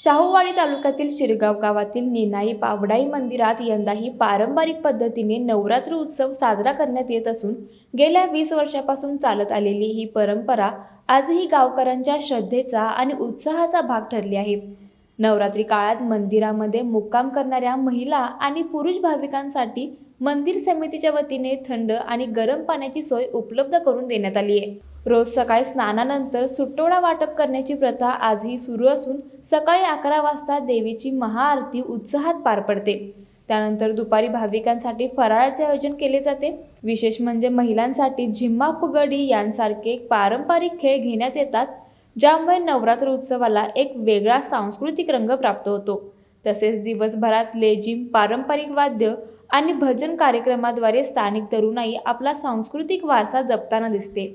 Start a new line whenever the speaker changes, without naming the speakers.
शाहूवाडी तालुक्यातील शिरगाव गावातील निनाई पावडाई मंदिरात यंदाही पारंपरिक पद्धतीने नवरात्र उत्सव साजरा करण्यात येत असून गेल्या वीस वर्षापासून चालत आलेली ही परंपरा आजही गावकऱ्यांच्या श्रद्धेचा आणि उत्साहाचा भाग ठरली आहे. नवरात्री काळात मंदिरामध्ये मुक्काम करणाऱ्या महिला आणि पुरुष भाविकांसाठी मंदिर समितीच्या वतीने थंड आणि गरम पाण्याची सोय उपलब्ध करून देण्यात आली आहे. रोज सकाळी स्नानानंतर सुट्टोडा वाटप करण्याची प्रथा आजही सुरू असून सकाळी अकरा वाजता देवीची महाआरती उत्साहात पार पडते. त्यानंतर दुपारी भाविकांसाठी फराळाचे आयोजन केले जाते. विशेष म्हणजे महिलांसाठी झिम्मा फुगडी यांसारखे पारंपरिक खेळ घेण्यात येतात ज्यामुळे नवरात्र उत्सवाला एक वेगळा सांस्कृतिक रंग प्राप्त होतो. तसेच दिवसभरात लेझिम पारंपरिक वाद्य आणि भजन कार्यक्रमाद्वारे स्थानिक तरुणाई आपला सांस्कृतिक वारसा जपताना दिसते.